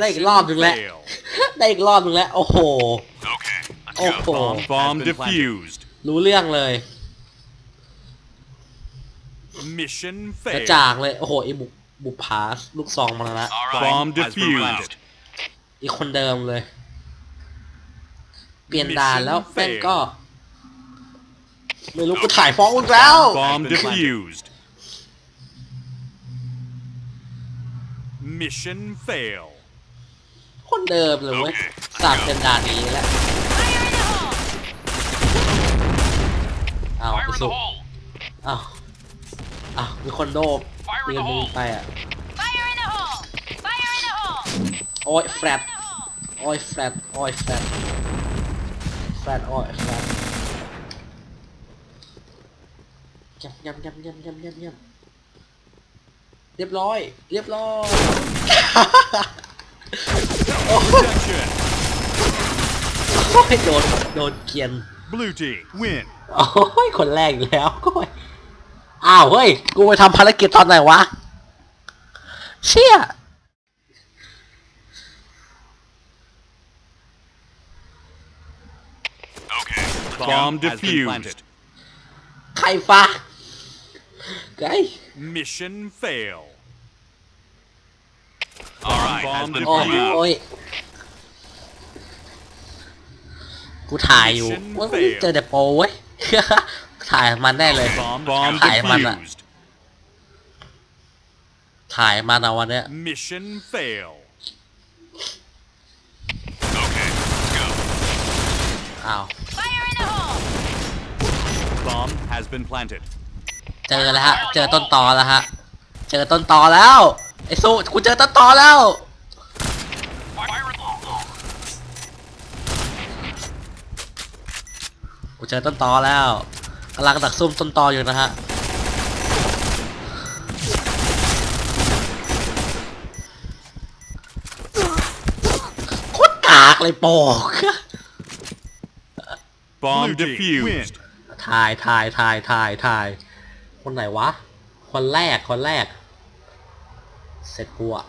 ได้อีก Mission รอบหนึ่งแล้ว fail. ได้อีกรอบหนึงแล้ว โอ้โห Okay, let's โอ้ go. โห Bomb, bomb Has been planted. defused. รู้เรื่องเลย Mission กระ failed. จ่างเลย โอ้โหไอ้บุกบุกผาลูกซองมาแล้วนะ All right, Bomb has been defused. planted. อีกคนเดิมเลย เปลี่ยนด่านแล้วแม่งก็ ไม่รู้กูถ่ายฟ้องมึงแล้ว Bomb Has been planted. defused. Mission fail. คนเดิมเลยเว้ยโอเคสับเป็นด่านนี้แล้วเอา Fire ไอ้ in สุ the hole. เอาเอามีคนโดบ Fire in เรีย the นมึง hole. ไปอะ Fire in the hole! Fire in the hole! โอ้ยแฟลต In the hole! โอ้ยแฟลตโอ้ยแฟลตแฟลตโอ้ยแฟลตยำยำยำยำยำยำยำเรียบร้อย เรียบร้อย โอ้ย Protection. โอ้ยโดนโดนเกรียน Blue team win. โอ้ยคนแรกอีกแล้วโอ้ยอ้าวเฮ้ย กูไปทำภารกิจตอนไหนวะ เชี่ย Okay, let's go. Bomb Has been planted. defused. ใครฟ้าไง Mission fail. All right, has Bomb been โอ้ย planted. โอ้ย กูถ่ายอยู่ Mission ว่า failed เจอแต่โปรเว้ย ถ่ายมันได้เลย Bomb, bomb ถ่ายมันอะ defused. ถ่ายมันเอาวันเนี้ย Mission fail. Okay, let's go. อ้าว Fire in the hole! Bomb has been planted. เจอแล้วฮะ เจอต้นตอแล้วฮะ เจอต้นตอแล้ว ไอ้สู้กูเจอต้นตอแล้ว Fire in the hole. กูเจอต้นตอแล้วกำลังดักซุ่มต้นตออยู่นะฮะโคตรกากเลยโปอก Bomb Blue team defused. ถ่ายถ่ายถ่ายถ่ายถ่าย คนไหนวะ คนแรก คนแรก เสร็จกูอะ